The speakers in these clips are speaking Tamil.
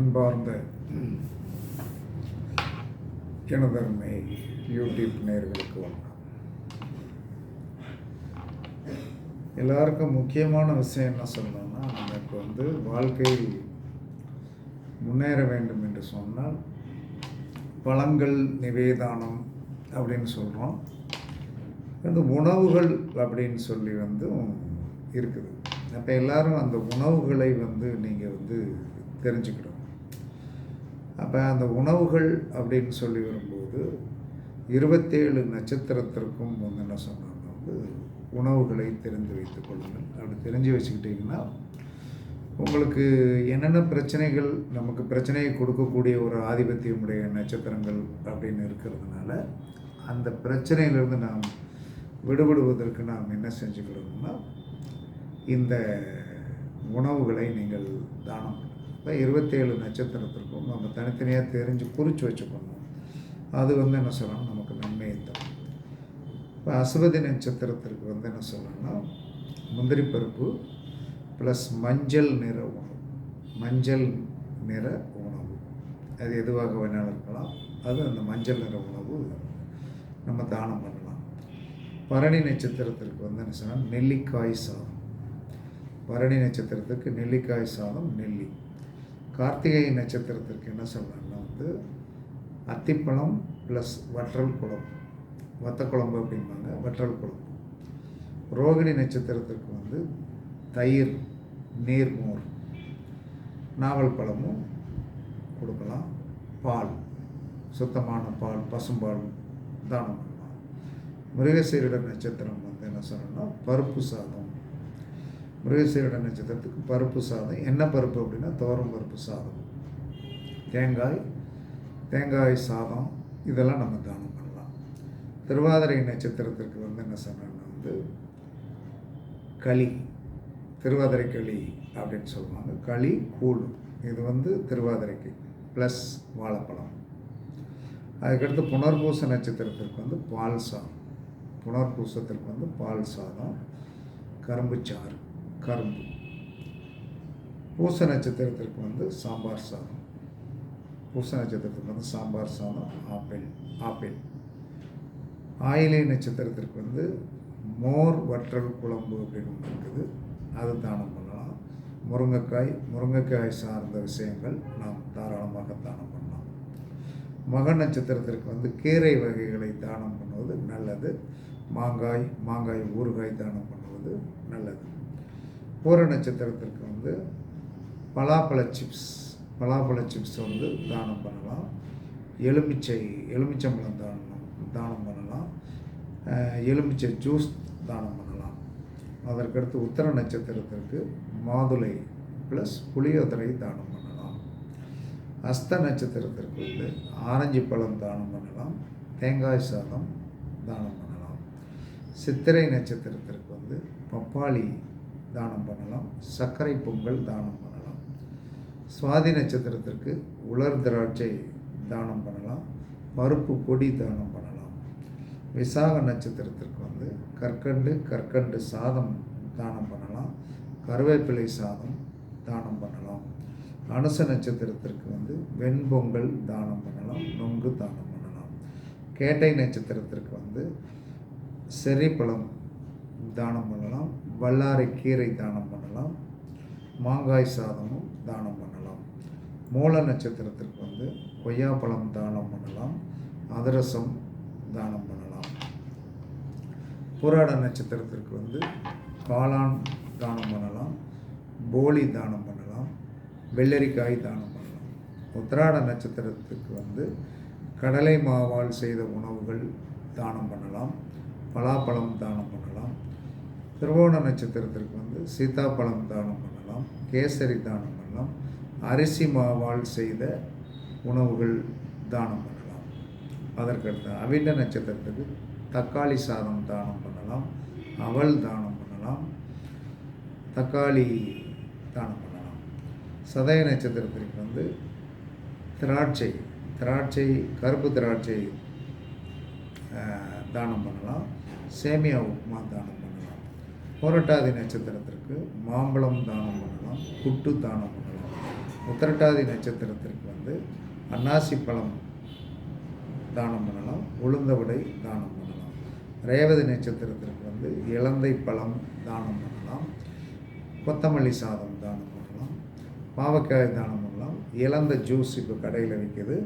அன்பார்ந்த எனதர்மை யூடியூப் நேர்களுக்கு வணக்கம். எல்லாருக்கும் முக்கியமான விஷயம் என்ன சொல்லணும்னா நமக்கு வந்து வாழ்க்கை முன்னேற வேண்டும் என்று சொன்னால் பழங்கள் நிவேதானம் அப்படின்னு சொல்கிறோம் அந்த உணவுகள் அப்படின்னு சொல்லி வந்து இருக்குது. அப்போ எல்லாரும் அந்த உணவுகளை வந்து நீங்கள் வந்து தெரிஞ்சுக்கிடும் அப்போ அந்த உணவுகள் அப்படின்னு சொல்லி வரும்போது இருபத்தேழு நட்சத்திரத்திற்கும் வந்து என்ன சொன்னாங்க வந்து உணவுகளை தெரிந்து வைத்துக் கொள்ளுங்கள். அப்படி தெரிஞ்சு வச்சுக்கிட்டிங்கன்னா உங்களுக்கு என்னென்ன பிரச்சனைகள் நமக்கு பிரச்சனையை கொடுக்கக்கூடிய ஒரு ஆதிபத்தியமுடைய நட்சத்திரங்கள் அப்படின்னு இருக்கிறதுனால அந்த பிரச்சனையிலிருந்து நாம் விடுபடுவதற்கு நாம் என்ன செஞ்சுக்கணும்னா இந்த உணவுகளை நீங்கள் தானம் இப்போ இருபத்தேழு நட்சத்திரத்திற்கும் நம்ம தனித்தனியாக தெரிஞ்சு குறித்து வச்சுக்கணும். அது வந்து என்ன சொல்லணும்? நமக்கு நன்மையை தரும். இப்போ அசுவதி நட்சத்திரத்திற்கு வந்து என்ன சொல்லணும்னா முந்திரி பருப்பு ப்ளஸ் மஞ்சள் நிற உணவு. மஞ்சள் நிற உணவு. அது எதுவாக வேணாலும் இருக்கலாம். அது அந்த மஞ்சள் நிற உணவு. நம்ம தானம் பண்ணலாம். பரணி நட்சத்திரத்திற்கு வந்து என்ன சொன்னால் நெல்லிக்காய் சாதம். பரணி நட்சத்திரத்துக்கு நெல்லிக்காய் சாதம் நெல்லி. கார்த்திகை நட்சத்திரத்திற்கு என்ன சொல்கிறாங்கன்னா வந்து அத்திப்பழம் ப்ளஸ் வற்றல் குழம்பு. வத்த குழம்பு அப்படிம்பாங்க வற்றல் குழம்பு. ரோகிணி நட்சத்திரத்திற்கு வந்து தயிர் நீர்மோர் நாவல் பழமும் கொடுக்கலாம். பால் சுத்தமான பால் பசும்பால் தானம் பண்ணலாம் மிருகசீரிட நட்சத்திரம் வந்து என்ன சொல்லணும்னா பருப்பு சாதம் மிருகசீரிட நட்சத்திரத்துக்கு பருப்பு சாதம். என்ன பருப்பு அப்படின்னா துவரம் பருப்பு சாதம். தேங்காய் தேங்காய் சாதம் இதெல்லாம் நம்ம தானம் பண்ணலாம். திருவாதிரை நட்சத்திரத்திற்கு வந்து என்ன சொன்னோம்னா வந்து களி திருவாதிரை களி அப்படின்னு சொல்லுவாங்க. களி கூழ். இது வந்து திருவாதிரைக்கு ப்ளஸ் வாழைப்பழம். அதுக்கடுத்து புனர்பூச நட்சத்திரத்திற்கு வந்து பால் சாதம். புனர்பூசத்திற்கு வந்து பால் சாதம். கரும்பு சாறு. கரும்பு. பூச நட்சத்திரத்திற்கு வந்து சாம்பார் சாதம். பூச நட்சத்திரத்துக்கு வந்து சாம்பார் சாதம் ஆப்பிள் ஆப்பிள். ஆயிலை நட்சத்திரத்திற்கு வந்து மோர் வற்றல் குழம்பு அப்படின்னு ஒன்று இருக்குது. அது தானம் பண்ணலாம். முருங்கைக்காய் முருங்கைக்காய் சார்ந்த விஷயங்கள் நாம் தாராளமாக தானம் பண்ணலாம். மக நட்சத்திரத்திற்கு வந்து கீரை வகைகளை தானம் பண்ணுவது நல்லது. மாங்காய் மாங்காய் ஊறுகாய் தானம் பண்ணுவது நல்லது. பூர நட்சத்திரத்திற்கு வந்து பலாப்பழ சிப்ஸ் பலாப்பழ சிப்ஸ் வந்து தானம் பண்ணலாம். எலுமிச்சை எலுமிச்சம்பழம் தானம் தானம் பண்ணலாம். எலுமிச்சை ஜூஸ் தானம் பண்ணலாம். அதற்கடுத்து உத்தர நட்சத்திரத்திற்கு மாதுளை ப்ளஸ் புளியோதரை தானம் பண்ணலாம். அஸ்த நட்சத்திரத்திற்கு வந்து ஆரஞ்சு பழம் தானம் பண்ணலாம். தேங்காய் சாதம் தானம் பண்ணலாம். சித்திரை நட்சத்திரத்திற்கு வந்து பப்பாளி தானம் பண்ணலாம். சர்க்கரை பொங்கல் தானம் பண்ணலாம். சுவாதி நட்சத்திரத்திற்கு உலர் திராட்சை தானம் பண்ணலாம். பருப்பு பொடி தானம் பண்ணலாம். விசாக நட்சத்திரத்திற்கு வந்து கற்கண்டு கற்கண்டு சாதம் தானம் பண்ணலாம். கருவேப்பிலை சாதம் தானம் பண்ணலாம். அனுச நட்சத்திரத்திற்கு வந்து வெண்பொங்கல் தானம் பண்ணலாம். நொங்கு தானம் பண்ணலாம். கேட்டை நட்சத்திரத்திற்கு வந்து செரிப்பழம் தானம் பண்ணலாம். வல்லாரை கீரை தானம் பண்ணலாம். மாங்காய் சாதமும் தானம் பண்ணலாம். மூல நட்சத்திரத்திற்கு வந்து கொய்யாப்பழம் தானம் பண்ணலாம். அதிரசம் தானம் பண்ணலாம். புராட நட்சத்திரத்திற்கு வந்து காளான் தானம் பண்ணலாம். போலி தானம் பண்ணலாம். வெள்ளரிக்காய் தானம் பண்ணலாம். உத்திராட நட்சத்திரத்துக்கு வந்து கடலை மாவால் செய்த உணவுகள் தானம் பண்ணலாம். பலாப்பழம் தானம் பண்ணலாம். திருவோண நட்சத்திரத்திற்கு வந்து சீதாப்பழம் தானம் பண்ணலாம் கேசரி தானம் பண்ணலாம் அரிசி மாவால் செய்த உணவுகள் தானம் பண்ணலாம். அதற்கடுத்து அவிட்ட நட்சத்திரத்துக்கு தக்காளி சாதம் தானம் பண்ணலாம் அவல் தானம் பண்ணலாம் தக்காளி தானம் பண்ணலாம். சதய நட்சத்திரத்திற்கு வந்து திராட்சை திராட்சை கருப்பு திராட்சை தானம் பண்ணலாம். சேமியா உப்புமா தானம் பண்ணலாம் புரட்டாதி நட்சத்திரத்திற்கு மாம்பழம் தானம் பண்ணலாம் புட்டு தானம் பண்ணலாம். உத்திரட்டாதி நட்சத்திரத்திற்கு வந்து அன்னாசி பழம் தானம் பண்ணலாம் உளுந்தவடை தானம் பண்ணலாம். ரேவதி நட்சத்திரத்திற்கு வந்து இலந்தை பழம் தானம் பண்ணலாம் கொத்தமல்லி சாதம் தானம் பண்ணலாம் பாவக்காய் தானம் பண்ணலாம். இலந்த ஜூஸ் இப்போ கடையில் விற்கிது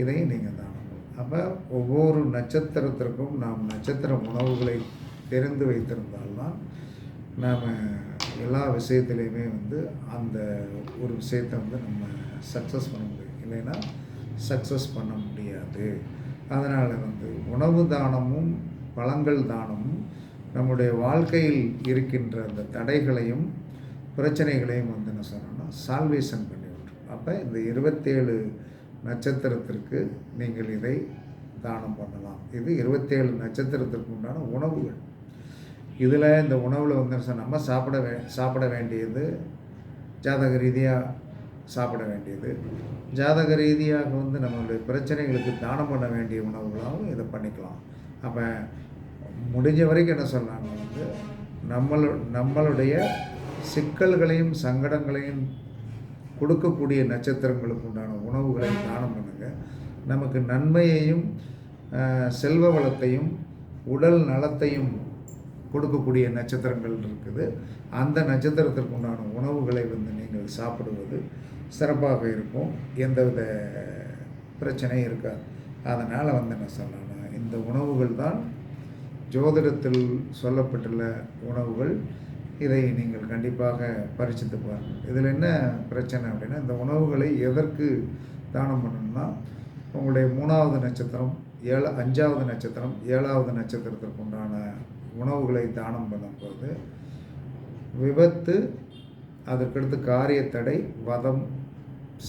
இதையும் நீங்கள் தானம் பண்ணலாம். அப்போ ஒவ்வொரு நட்சத்திரத்திற்கும் நாம் நட்சத்திர உணவுகளை தெரிந்து வைத்திருந்தால்தான் நாம் எல்லா விஷயத்துலையுமே வந்து அந்த ஒரு விஷயத்தை வந்து நம்ம சக்ஸஸ் பண்ண முடியும். இல்லைன்னா சக்ஸஸ் பண்ண முடியாது. அதனால் வந்து உணவு தானமும் பழங்கள் தானமும் நம்முடைய வாழ்க்கையில் இருக்கின்ற அந்த தடைகளையும் பிரச்சனைகளையும் வந்து என்ன சொன்னோம்னா சால்வேஷன் பண்ணி விட்டுரும். அப்போ இந்த இருபத்தேழு நட்சத்திரத்திற்கு நீங்கள் இதை தானம் பண்ணலாம். இது இருபத்தேழு நட்சத்திரத்திற்கு உண்டான உணவுகள். இதில் இந்த உணவில் வந்து நம்ம சாப்பிட வே சாப்பிட வேண்டியது ஜாதக ரீதியாக சாப்பிட வேண்டியது. ஜாதக ரீதியாக வந்து நம்மளுடைய பிரச்சனைகளுக்கு தானம் பண்ண வேண்டிய உணவுகளாகவும் இதை பண்ணிக்கலாம். அப்போ முடிஞ்ச வரைக்கும் என்ன சொல்கிறாங்க வந்து நம்மளு நம்மளுடைய சிக்கல்களையும் சங்கடங்களையும் கொடுக்கக்கூடிய நட்சத்திரங்களுக்கு உண்டான உணவுகளை தானம் பண்ணுங்கள் நமக்கு நன்மையையும் செல்வ வளத்தையும் உடல் நலத்தையும் கொடுக்கக்கூடிய நட்சத்திரங்கள் இருக்குது. அந்த நட்சத்திரத்திற்கு உண்டான உணவுகளை வந்து நீங்கள் சாப்பிடுவது சிறப்பாக இருக்கும். எந்தவித பிரச்சனையும் இருக்காது. அதனால் வந்து என்ன சொல்லலாம் இந்த உணவுகள் தான் ஜோதிடத்தில் சொல்லப்பட்டுள்ள உணவுகள். இதை நீங்கள் கண்டிப்பாக பரிசித்து பாருங்கள். இதில் என்ன பிரச்சனை அப்படின்னா இந்த உணவுகளை எதற்கு தானம் பண்ணணும்னா உங்களுடைய மூணாவது நட்சத்திரம் ஏழு அஞ்சாவது நட்சத்திரம் ஏழாவது நட்சத்திரத்திற்கு உண்டான உணவுகளை தானம் பண்ணும்போது விபத்து அதற்கடுத்து காரியத்தடை வதம்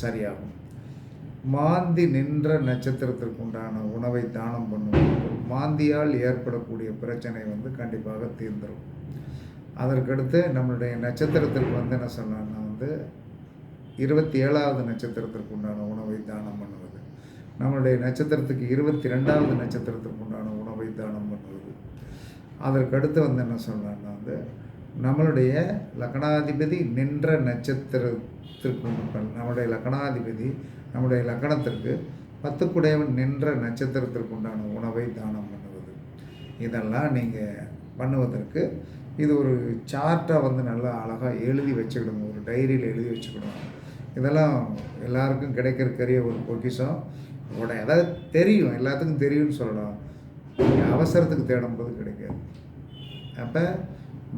சரியாகும். மாந்தி நின்ற நட்சத்திரத்திற்கு உண்டான உணவை தானம் பண்ணும்போது மாந்தியால் ஏற்படக்கூடிய பிரச்சனை வந்து கண்டிப்பாக தீர்ந்துடும் அதற்கடுத்து நம்மளுடைய நட்சத்திரத்திற்கு வந்து என்ன சொல்லலாம்னா வந்து இருபத்தி ஏழாவது நட்சத்திரத்திற்கு உண்டான உணவை தானம் பண்ணுவது. நம்மளுடைய நட்சத்திரத்துக்கு இருபத்தி ரெண்டாவது நட்சத்திரத்திற்கு உண்டான உணவை தானம் பண்ணுவது. அதற்கடுத்து வந்து என்ன சொல்கிறேன்னா வந்து நம்மளுடைய லக்னாதிபதி நின்ற நட்சத்திரத்திற்கு உண்டு- நம்முடைய லக்னாதிபதி நம்முடைய லக்கணத்திற்கு பத்துக்குடையவன் நின்ற நட்சத்திரத்திற்கு உண்டான உணவை தானம் பண்ணுவது. இதெல்லாம் நீங்கள் பண்ணுவதற்கு இது ஒரு சார்ட்டாக வந்து நல்லா அழகாக எழுதி வச்சுக்கணும். ஒரு டைரியில் எழுதி வச்சுக்கிடணும் இதெல்லாம் எல்லாருக்கும் கிடைக்கிறக்கரிய ஒரு பொக்கிஷம். உட ஏதாவது தெரியும். எல்லாத்துக்கும் தெரியும்னு சொல்லலாம் அவசரத்துக்கு தேடும்போது கிடைக்காது. அப்போ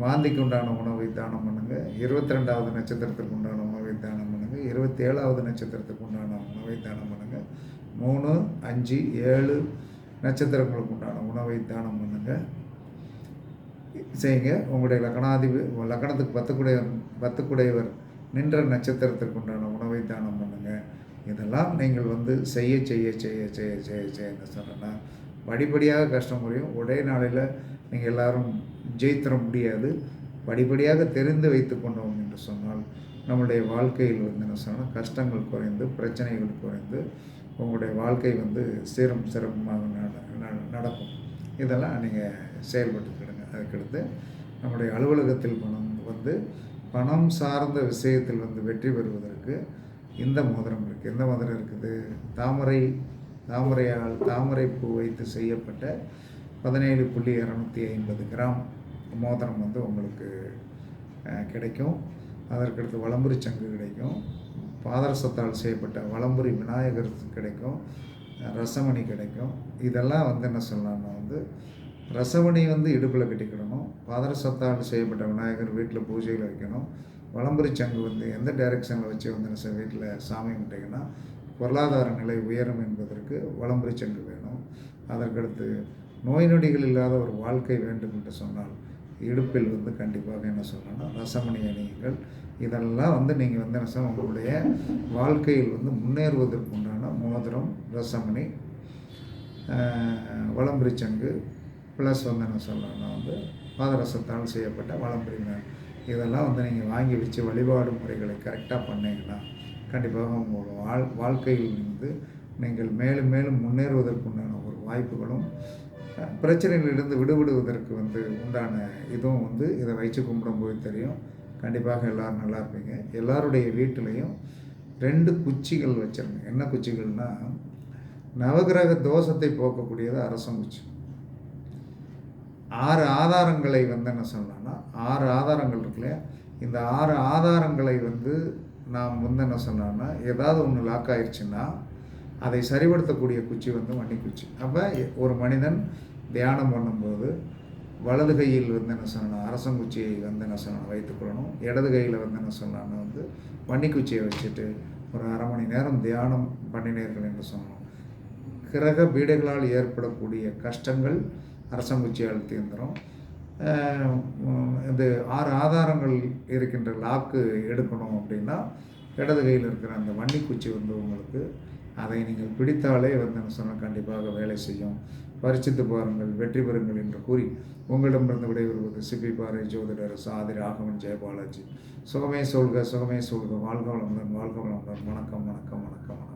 மாந்திக்கு உண்டான உணவை தானம் பண்ணுங்கள் இருபத்தி ரெண்டாவது நட்சத்திரத்துக்கு உண்டான உணவை தானம் பண்ணுங்கள் இருபத்தி ஏழாவது நட்சத்திரத்துக்கு உண்டான உணவை தானம் பண்ணுங்கள் மூணு அஞ்சு ஏழு நட்சத்திரங்களுக்கு உண்டான உணவை தானம் பண்ணுங்கள் செய்யுங்க. உங்களுடைய லக்னாதிபதி லக்கணத்துக்கு பத்துக்குடைய பத்துக்குடையவர் நின்ற நட்சத்திரத்திற்கு உண்டான உணவை தானம் பண்ணுங்கள் இதெல்லாம் நீங்கள் வந்து செய்ய செய்ய செய்ய செய்ய செய்ய செய்ய என்ன சொல்கிறேன்னா படிப்படியாக கஷ்டம் குறையும் ஒரே நாளில் நீங்கள் எல்லாரும் ஜெயித்தர முடியாது. படிப்படியாக தெரிந்து வைத்து கொண்டோம் என்று சொன்னால் நம்முடைய வாழ்க்கையில் வந்து என்ன சொன்னால் கஷ்டங்கள் குறைந்து பிரச்சனைகள் குறைந்து உங்களுடைய வாழ்க்கை வந்து சீரும் சிறப்புமாக நட- நடக்கும். இதெல்லாம் நீங்கள் செயல்பட்டுக்கிடுங்க. அதுக்கடுத்து நம்முடைய அலுவலகத்தில் பணம் வந்து பணம் சார்ந்த விஷயத்தில் வந்து வெற்றி பெறுவதற்கு இந்த மோதிரம் இருக்குது எந்த மோதிரம் இருக்குது? தாமரை தாமரையால் தாமரை பூ வைத்து செய்யப்பட்ட பதினேழு புள்ளி இரநூத்தி ஐம்பது கிராம் மோதிரம் வந்து உங்களுக்கு கிடைக்கும். அதற்கடுத்து வளம்புரி சங்கு கிடைக்கும். பாதரசத்தால் செய்யப்பட்ட வளம்புரி விநாயகர் கிடைக்கும். ரசமணி கிடைக்கும். இதெல்லாம் வந்து என்ன சொல்லலாம்னா வந்து ரசமணி வந்து இடுப்பில் கட்டிக்கிடணும். பாதரசத்தால் செய்யப்பட்ட விநாயகர் வீட்டில் பூஜையில் வைக்கணும். வளம்புரி சங்கு வந்து எந்த டைரெக்ஷனில் வச்சு வந்து என்ன வீட்டில் சாமி கும்பிட்டீங்கன்னா பொருளாதார நிலை உயரும் என்பதற்கு வளம்புரி சென்று வேணும். அதற்கடுத்து நோய் நொடிகள் இல்லாத ஒரு வாழ்க்கை வேண்டும் என்று சொன்னால் இடுப்பில் வந்து கண்டிப்பாக என்ன சொல்லணும்னா ரசமணி அணியுங்கள். இதெல்லாம் வந்து நீங்கள் வந்து என்ன உங்களுடைய வாழ்க்கையில் வந்து முன்னேறுவதற்கு உண்டான மோதிரம் ரசமணி வளம்புரி சங்கு ப்ளஸ் வந்து என்ன சொல்லணும்னா வந்து பாதரசத்தால் செய்யப்பட்ட வளம்புரிங்க இதெல்லாம் வந்து நீங்கள் வாங்கி வச்சு வழிபாடு முறைகளை கரெக்டாக பண்ணீங்கன்னா கண்டிப்பாக உங்களோட வாழ் வாழ்க்கையில் வந்து நீங்கள் மேலும் மேலும் முன்னேறுவதற்குண்டான ஒரு வாய்ப்புகளும் பிரச்சனைகளிலிருந்து விடுபடுவதற்கு வந்து உண்டான இதுவும் வந்து இதை வச்சு கும்பிடும்போது தெரியும். கண்டிப்பாக எல்லோரும் நல்லா இருப்பீங்க. எல்லாருடைய வீட்டிலையும் ரெண்டு குச்சிகள் வச்சிருங்க. என்ன குச்சிகள்னா நவகிரக தோஷத்தை போக்கக்கூடியது அரசங்குச்சி ஆறு ஆதாரங்களை வந்து என்ன சொல்லலாம்னா ஆறு ஆதாரங்கள் இருக்கு இல்லையா? இந்த ஆறு ஆதாரங்களை வந்து நாம் வந்து என்ன சொன்னேன்னா ஏதாவது ஒன்று லாக் ஆயிடுச்சுன்னா அதை சரிப்படுத்தக்கூடிய குச்சி வந்து மணிக்குச்சி அப்போ ஒரு மனிதன் தியானம் பண்ணும்போது வலது கையில் வந்து என்ன சொல்லணும் அரசங்குச்சியை வந்து என்ன சொல்லணும் வைத்துக்கொள்ளணும் இடது கையில் வந்து என்ன சொல்லலாம்னா வந்து வன்னிக்குச்சியை வச்சுட்டு ஒரு அரை மணி நேரம் தியானம் பண்ணினீர்கள் என்று சொன்னோம் கிரக பீடைகளால் ஏற்படக்கூடிய கஷ்டங்கள் அரசங்குச்சியால் தீர்ந்துடும் இந்த ஆறு ஆதாரங்கள் இருக்கின்ற லாக்கு எடுக்கணும் அப்படின்னா இடது கையில் இருக்கிற அந்த வன்னிக்குச்சி வந்து உங்களுக்கு அதை நீங்கள் பிடித்தாலே வந்து சொன்னால் கண்டிப்பாக வேலை செய்யும். பரிசித்து பாருங்கள் வெற்றி பெறுங்கள் என்று கூறி உங்களிடமிருந்து விடைபெறுவது சிப்பி பாறை ஜோதிடர் சாதி ராகவன் ஜெயபாலாஜி சுகமே சொல்க சுகமே சொல்க. வாழ்க வளமுடன் வாழ்க வளமுடன். வணக்கம் வணக்கம் வணக்கம்.